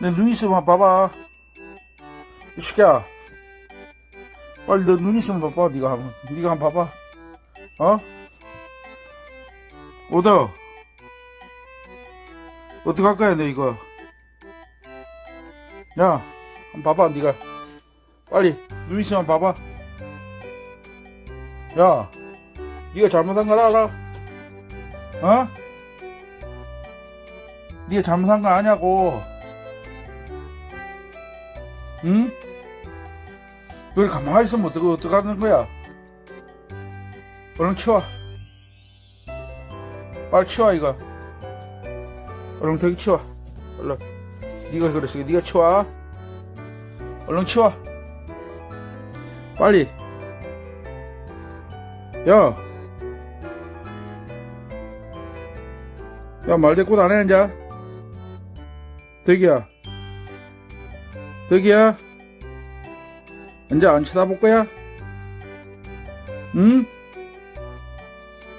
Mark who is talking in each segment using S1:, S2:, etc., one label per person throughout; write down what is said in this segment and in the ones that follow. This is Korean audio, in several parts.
S1: 내 눈 있으면 봐봐. 이 새끼야. 빨리 너 눈 있으면 봐봐, 네가 한번. 네가 한번 봐봐. 어? 오더. 어떡할 거야, 너 이거? 야, 한번 봐봐, 네가. 빨리 눈 있으면 봐봐. 야, 네가 잘못한 걸 알아? 어? 네가 잘못한 거 아냐고. 응? 그걸 가만히 있으면 어떡, 어떡하는 거야? 얼른 치워. 빨리 치워, 이거. 얼른 저기 치워. 얼른. 네가 그랬어. 네가 치워. 얼른 치워. 빨리. 야. 야, 말 대꾸 안 해, 이제? 덕이야. 덕이야. 이제 안 쳐다볼 거야? 응?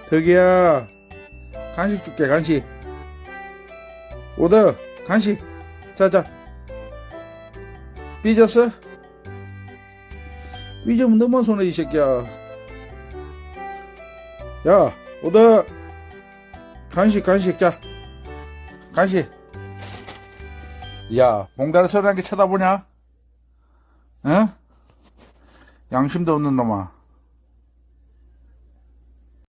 S1: 덕이야. 간식 줄게, 간식. 오더, 간식. 자, 자. 삐졌어? 삐지면 너만 손에, 이 새끼야. 야, 오더. 간식, 간식, 자. 간식. 야, 봉다리 소리한 게 쳐다보냐? 어? 양심도 없는 놈아.